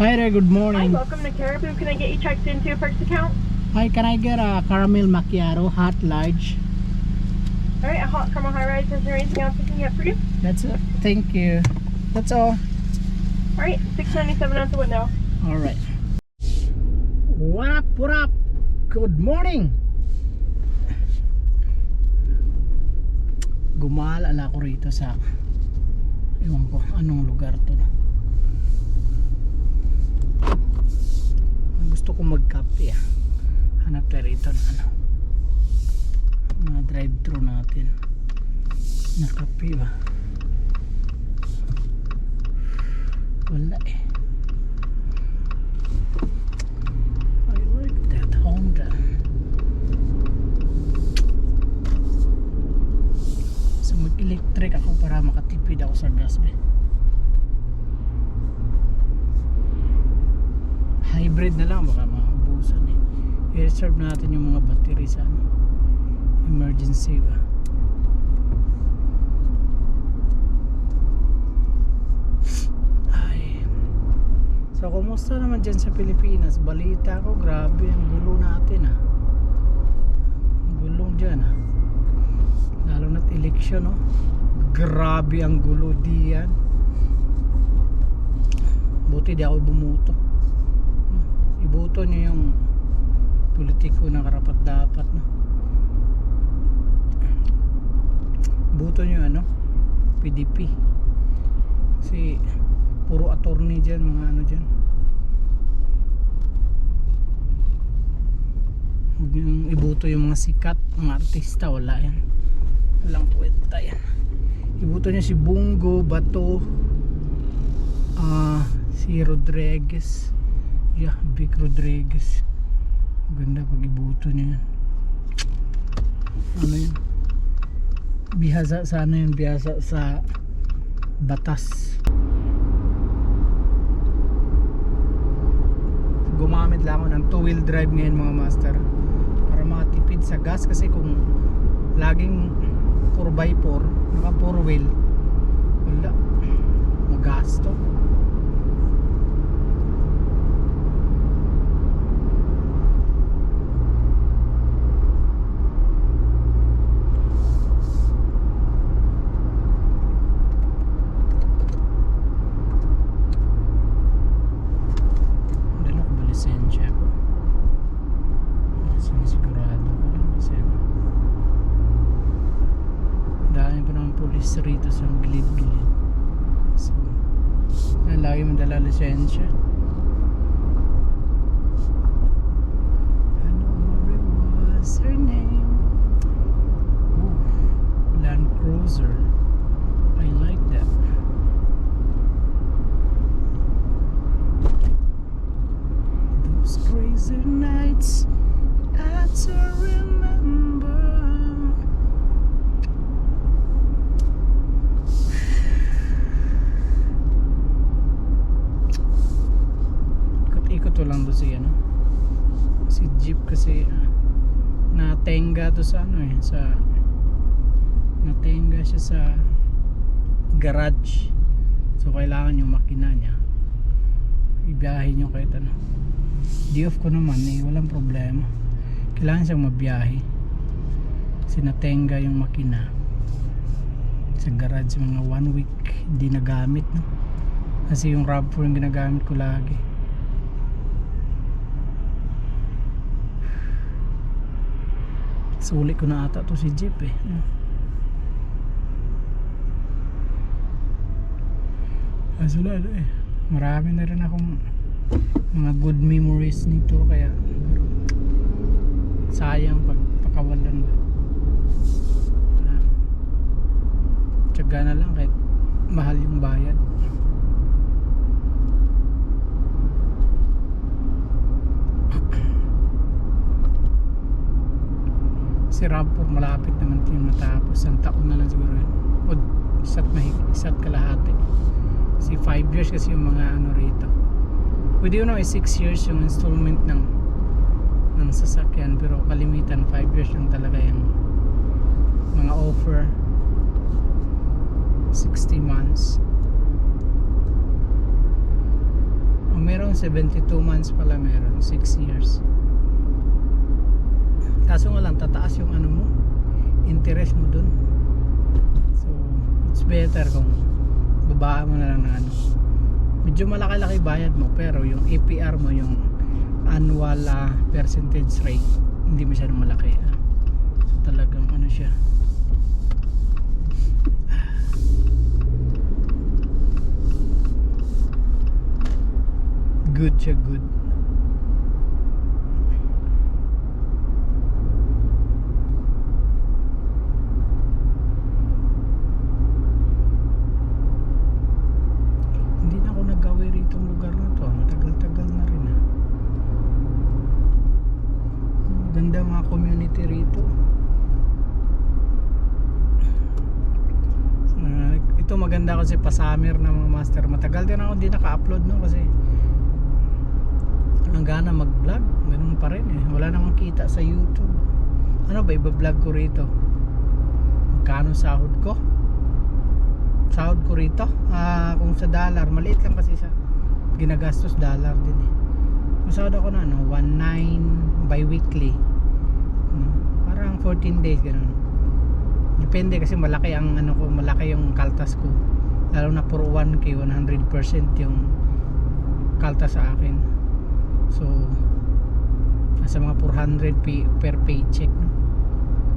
Hi there, good morning. Hi, welcome to Caribou. Can I get you checked into your Perks account? Hi, can I get a caramel macchiato, hot large? All right, a hot caramel high rise. Is there anything else I can get for you? That's it. Thank you. That's all. All right, six ninety seven out the window. All right. What up? What up? Good morning. Gumaalala ko rito sa ewan ko anong lugar to. no? Gusto ko magkape ah. Hanap tayo rito ng ano. Mga drive-thru natin. Na kape ba? Wala eh. I like that Honda. So mag-electric ako para makatipid ako sa gas be. Na lang baka maubusan eh. I-reserve natin yung mga battery sa ano. Emergency ba. Ay. So, kumusta naman dyan sa Pilipinas? Balita ko, grabe ang gulo natin ah. Ang gulo dyan ah. Lalo na't eleksyon no? Grabe ang gulo diyan. Buti di ako bumuto. Iboto niyo yung politiko na karapat dapat no. Boto niyo ano? PDP. Kasi puro attorney dyan, mga ano dyan. Huwag niyong ibuto yung mga sikat, mga artista, wala yan. Walang kwenta yan. Ibuto niya si Bungo, Bato, ah, si Rodriguez. Yeah, Vic Rodriguez. Ganda pag ibuto niya yan. Ano yun? Bihasa sa ano yun? Bihasa sa batas. gumamit lang ako ng two wheel drive ngayon mga master para makatipid sa gas kasi kung laging 4x4 naka 4 wheel wala magasto Dala ko ba lisensya ko? Sinisigurado ko lang kasi ano. Dami pa naman pulis rito sa gilid-gilid. So, yan, lagi mo dala lisensya. Ano was her name? Ooh, Land Cruiser. I like that. Nights I to remember. Ikot-ikot to lang si ano Si jeep kasi ah, Natenga to sa ano eh Sa Natenga siya sa Garage. So kailangan yung makina niya. Ibiyahin nyo kahit ano di off ko naman eh walang problema. Kailangan siyang mabiyahe. Kasi natenga yung makina. Sa garage mga one week hindi nagamit no? Kasi yung RAV4 yung ginagamit ko lagi. Sulit ko na ata to si Jeep eh no? Kaso wala eh. Marami na rin akong mga good memories nito kaya sayang pag pakawalan ba uh, tsaga na lang kahit mahal yung bayad. Si Rampur malapit naman yung matapos. Ang taon na lang siguro yun. O isa't mahigit isa't kalahati. Si 5 years kasi yung mga ano rito pwede yun ay 6 years yung installment ng ng sasakyan pero kalimitan 5 years lang talaga yung mga offer. 60 months. Oh, meron meron 72 months pala meron 6 years. Kaso nga lang tataas yung ano mo interest mo dun. So it's better kung babaan mo na lang ng ano medyo malaki-laki bayad mo pero yung APR mo yung annual ah, percentage rate hindi masyadong malaki ah. so talagang ano siya good siya good hindi na ako nag-away rito ang lugar na to ah. matagal-tagal na rin ah. Ganda mga community rito. Ah, ito maganda kasi pa summer na mga master. Matagal din ako hindi naka-upload no kasi ang gana mag-vlog. Ganun pa rin eh. Wala namang kita sa YouTube. Ano ba iba-vlog ko rito? Magkano sahod ko? Sahod ko rito? Ah, kung sa dollar, maliit lang kasi sa ginagastos dollar din eh. Masahod ako na ano, 1.9 bi-weekly. No? Parang 14 days ganun. Depende kasi malaki ang ano ko, malaki yung kaltas ko. Lalo na puro 1k, 100% yung kaltas sa akin. So nasa mga 400 pi- per paycheck, no?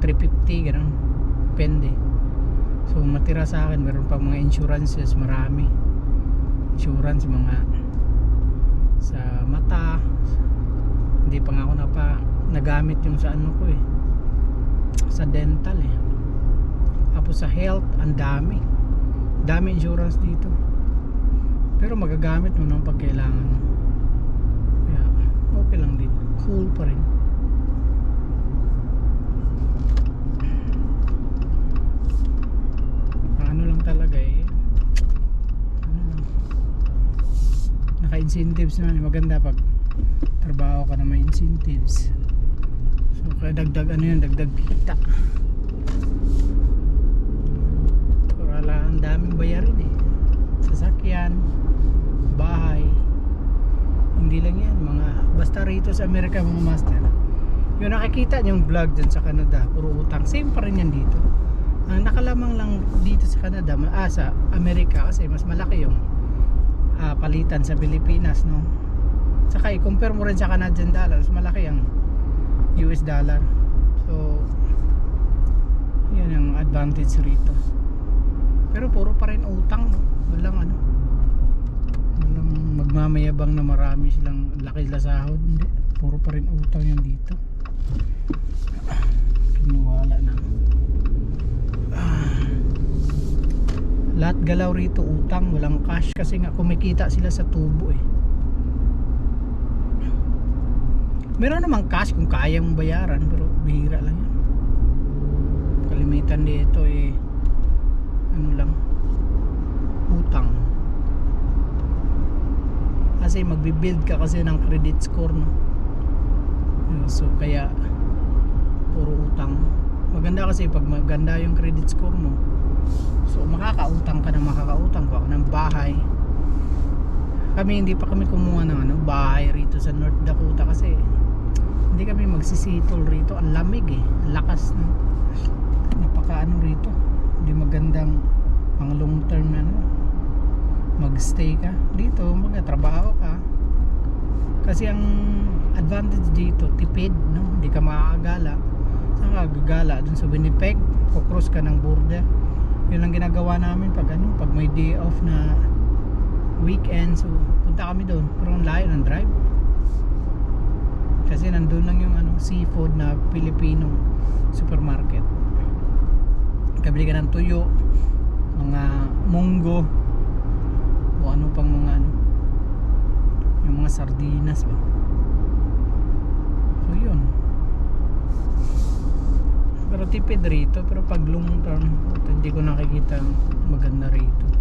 350 ganun. Depende. So matira sa akin, meron pa mga insurances, marami. Insurance mga sa mata hindi pa nga ako napa nagamit yung sa ano ko eh sa dental eh. Tapos sa health ang dami. Dami insurance dito. Pero magagamit mo nang pag kailangan mo. Kaya okay lang din. Cool pa rin. Ano lang talaga eh. Ano lang. Naka-incentives naman. Maganda pag trabaho ka na may incentives kaya dagdag ano yun dagdag kita. Wala ang daming bayarin eh. Sasakyan bahay. Hindi lang yan mga basta rito sa Amerika mga master. Yung nakikita niyong vlog dyan sa Canada puro utang. Same pa rin yan dito. Ang nakalamang lang dito sa Canada ah, sa Amerika kasi mas malaki yung ah, palitan sa Pilipinas no? Saka i-compare mo rin sa Canadian dollars malaki ang US dollar. So yan ang advantage rito. Pero puro pa rin utang no? walang ano. Walang magmamayabang na marami silang laki sila sahod. Hindi. Puro pa rin utang yan dito. Kinuwala na. Ah. lahat galaw rito utang. Walang cash. Kasi nga kumikita sila sa tubo eh meron namang cash kung kaya mong bayaran pero bihira lang yan kalimitan dito eh ano lang utang. Kasi magbibuild ka kasi ng credit score no? So kaya puro utang. Maganda kasi pag maganda yung credit score mo so makakautang ka na makakautang ka ng bahay. Kami hindi pa kami kumuha ng ano, bahay rito sa North Dakota kasi hindi kami magsisitol rito. Ang lamig eh. Ang lakas. Ng napaka ano rito. Hindi magandang pang long term ano. Magstay ka. Dito magtrabaho ka. Kasi ang advantage dito tipid no? Hindi ka makakagala saan ka gagala? Dun sa Winnipeg kukross ka ng border. Yun ang ginagawa namin pag ano pag may day off na weekend. So punta kami doon. Pero ang layo ng drive kasi nandun lang yung ano seafood na Filipino supermarket. Kabili ka ng tuyo mga munggo o ano pang mga ano yung mga sardinas ba? So yun. Pero tipid rito pero pag long term hindi ko nakikita maganda rito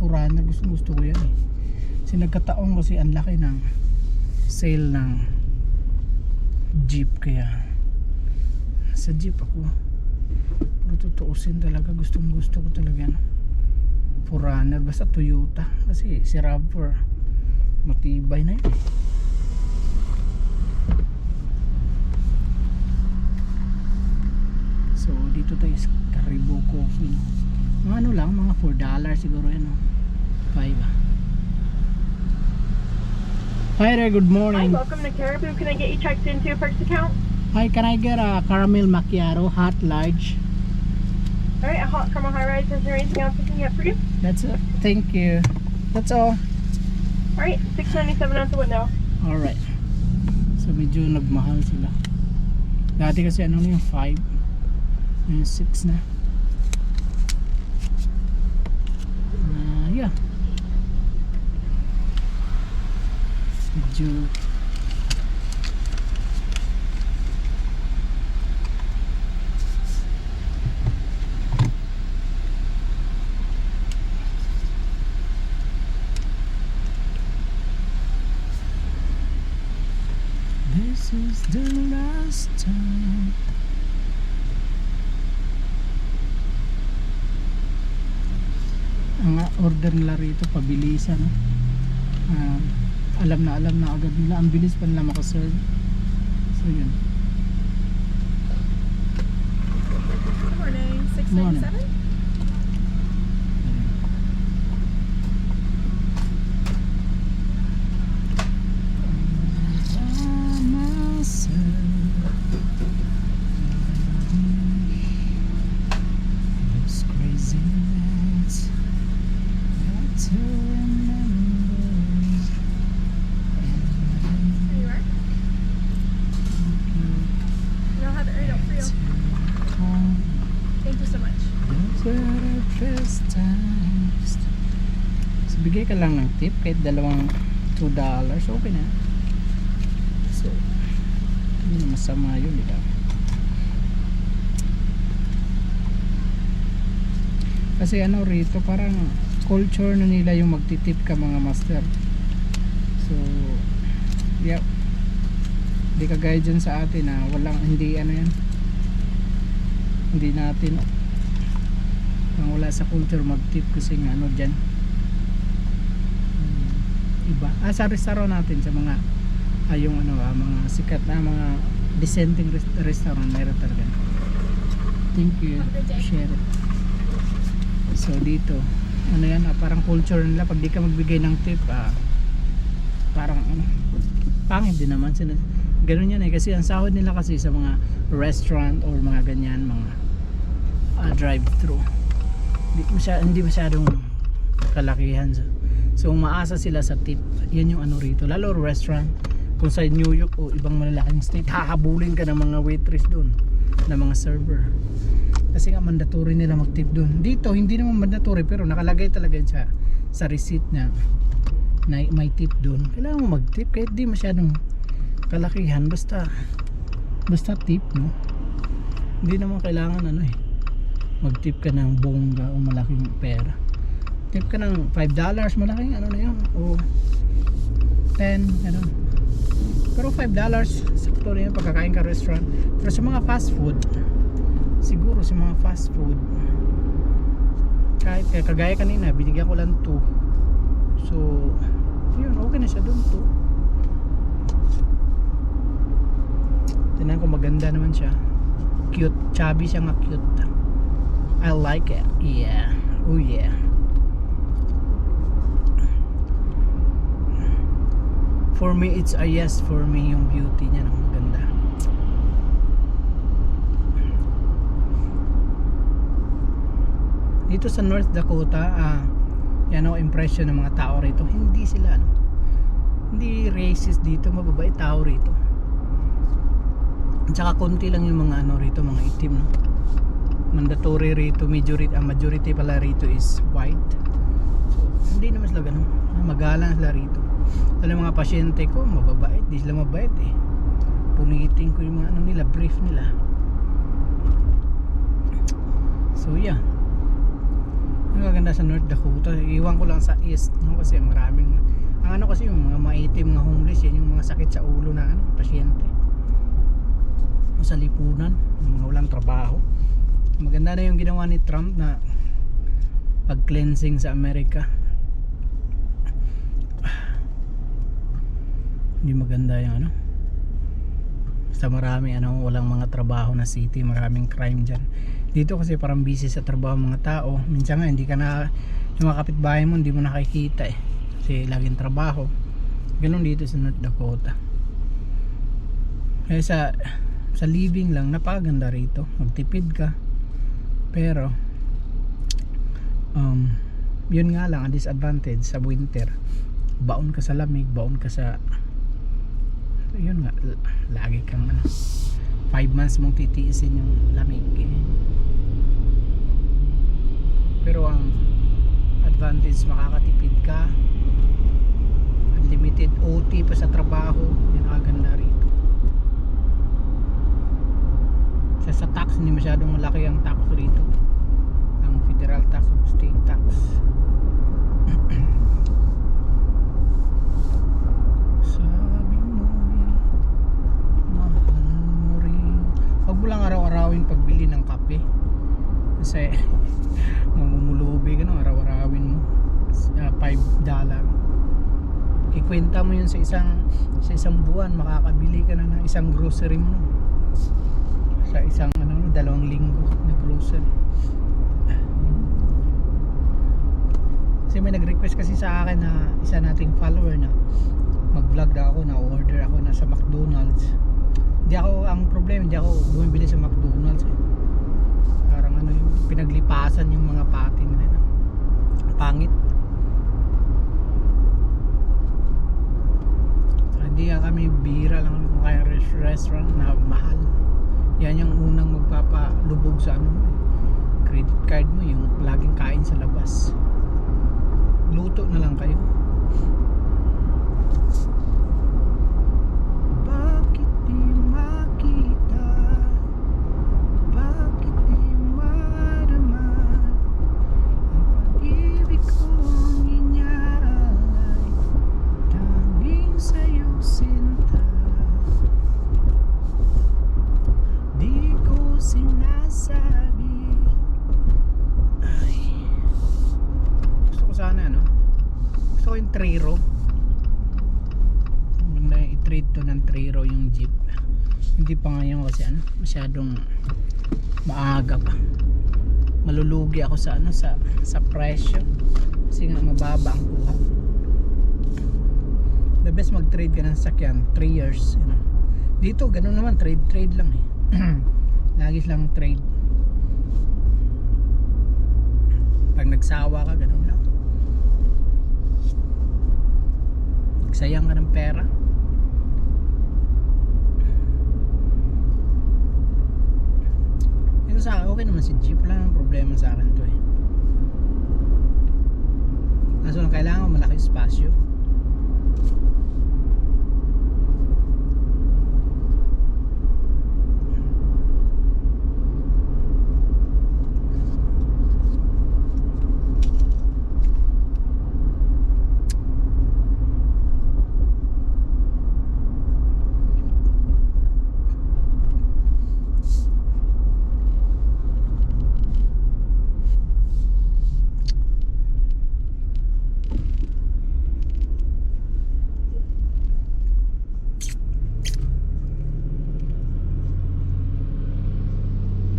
4Runner gusto gusto ko yan eh kasi nagkataong kasi ang laki ng sale ng jeep kaya sa jeep ako pero tutuusin talaga gustong gusto ko talaga yan 4Runner basta Toyota kasi si RAV4 matibay na yun eh. So dito tayo sa Caribou Coffee. Mga ano lang, mga 4 dollar siguro yan. Oh. 5. Hi there, good morning. Hi, welcome to Caribou. Can I get you checked into a Perks account? Hi, can I get a caramel macchiato, hot, large? All right, a hot caramel high rise. Is there anything else I can get for you? That's it. Thank you. That's all. All right, six ninety seven out the window. Alright. So medyo nagmahal sila. Dati kasi ano yung 5. Yung 6 na. Medyo This is the last time. Ang order nila rito, pabilisan. Ah, alam na alam na agad nila. Ang bilis pa nila makaserve. So yun. Good morning. 697? 2.50 kahit dalawang 2 dollars okay na. So hindi na masama yun diba kasi ano rito parang culture na nila yung magtitip ka mga master. So yeah. Hindi kagaya dyan sa atin na walang hindi ano yan. Hindi natin ang wala sa culture magtip kasi nga ano dyan iba. Ah sa restaurant natin sa mga ah, yung ano ah, mga sikat na mga dissenting rest- restaurant meron talaga. Thank you share it so dito ano yan ah, parang culture nila pag di ka magbigay ng tip ah, parang ano pangit din naman sila. Ganun yan eh kasi ang sahod nila kasi sa mga restaurant or mga ganyan mga ah, drive thru hindi, masya, hindi masyadong kalakihan so, so umaasa sila sa tip. Yan yung ano rito. Lalo restaurant. Kung sa New York o ibang malalaking state hahabulin ka ng mga waitress doon ng mga server. Kasi nga mandatory nila mag-tip doon dito hindi naman mandatory pero nakalagay talaga sa sa receipt na na may tip doon kailangan mo mag-tip kahit di masyadong kalakihan. Basta basta tip no? Hindi naman kailangan ano eh mag-tip ka ng bongga o malaking pera tip ka ng 5 dollars malaking ano na yun? O 10 ganun. Pero 5 dollars sakto na yun pagkakain ka restaurant. Pero sa mga fast food siguro sa mga fast food kahit kaya kagaya kanina binigyan ko lang 2 so yun okay na siya dun 2 tinan ko maganda naman siya. Cute chubby siya nga cute. I like it. Yeah. Oh yeah for me it's a yes for me yung beauty niya no maganda. Dito sa North Dakota ah yan ang impression ng mga tao rito. Hindi sila ano hindi racist dito mababait tao rito. At saka konti lang yung mga ano rito mga itim no? Mandatory rito majority ang majority pala rito is white. So hindi naman sila ganun. Magalang sila rito alam mga pasyente ko mababait. Di sila mabait eh. Punitin ko yung mga ano nila brief nila. So yeah ang gaganda sa North Dakota iwan ko lang sa east no? kasi maraming ang ano kasi yung mga maitim na homeless yan yung mga sakit sa ulo na ano, pasyente. Sa lipunan mga walang trabaho. Maganda na yung ginawa ni Trump na pag cleansing sa Amerika hindi maganda yung ano. Basta marami ano walang mga trabaho na city maraming crime dyan. Dito kasi parang busy sa trabaho mga tao. Minsan nga hindi ka na yung mga kapitbahay mo hindi mo nakikita eh. Kasi laging trabaho. Ganun dito sa North Dakota. Kaya sa sa living lang napakaganda rito. Magtipid ka. Pero um, yun nga lang ang disadvantage sa winter. Baon ka sa lamig baon ka sa yun nga lagi kang ano 5 months mong titiisin yung lamig eh. pero ang advantage makakatipid ka. Unlimited OT pa sa trabaho yan ang ganda rito. Sa, sa tax hindi masyadong malaki ang tax rito. Ang federal tax o state tax sabi mo mahal mo rin huwag mo lang pagbili ng kape. Kasi mamumulubi ka no araw-arawin mo. Uh, 5 dollar. Ikwenta mo yun sa isang sa isang buwan makakabili ka na ng isang grocery mo no? sa isang ano no, dalawang linggo na grocery. Kasi may nag-request kasi sa akin na isa nating follower na mag-vlog daw ako na order ako na sa McDonald's. Hindi ako ang problema hindi ako bumibili sa McDonald's eh. Pinaglipasan yung mga pati nila Ang pangit. Hindi nga kami bira lang kung kaya res- restaurant na mahal. Yan yung unang magpapalubog sa ano eh. credit card mo yung laging kain sa labas. Luto na lang kayo Triro. Maganda yung i-trade to ng Triro yung jeep. Hindi pa ngayon kasi ano Masyadong maaga pa. Malulugi ako sa ano sa, sa presyo. Kasi nga mababa ang kuha. The best mag-trade ka ng sakyan 3 years you know. Dito ganun naman trade trade lang eh. Lagi lang trade. Pag nagsawa ka ganun nagsayang ka ng pera. Ito sa akin okay naman si Jeep. Lang ang problema sa akin to eh. Kaso lang kailangan malaki espasyo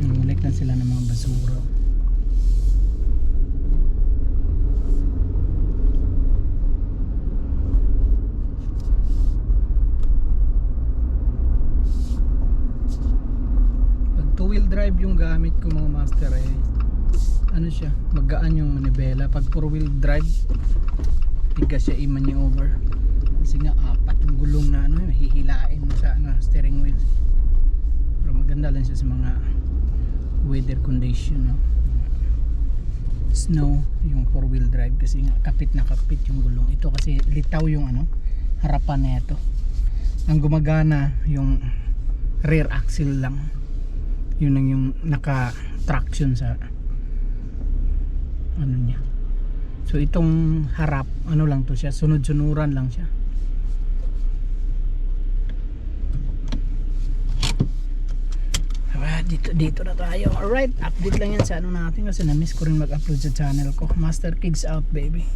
Nangulik na sila ng mga basura. Pag two wheel drive yung gamit ko mga master eh ano siya. Magaan yung manibela. Pag four wheel drive tigas siya i-maneuver kasi nga apat yung gulong na ano hihilain mo sa ano, steering wheel. Pero maganda lang siya sa mga weather condition no? snow yung four wheel drive. Kasi nga kapit na kapit yung gulong. Ito kasi litaw yung ano harapan na ito. Ang gumagana yung rear axle lang. Yun lang yung naka traction sa ano niya. So itong harap ano lang to siya sunod sunuran lang siya. Ah, dito dito na tayo. Alright update lang yan sa ano natin kasi na miss ko rin mag upload sa channel ko. Master Kids out baby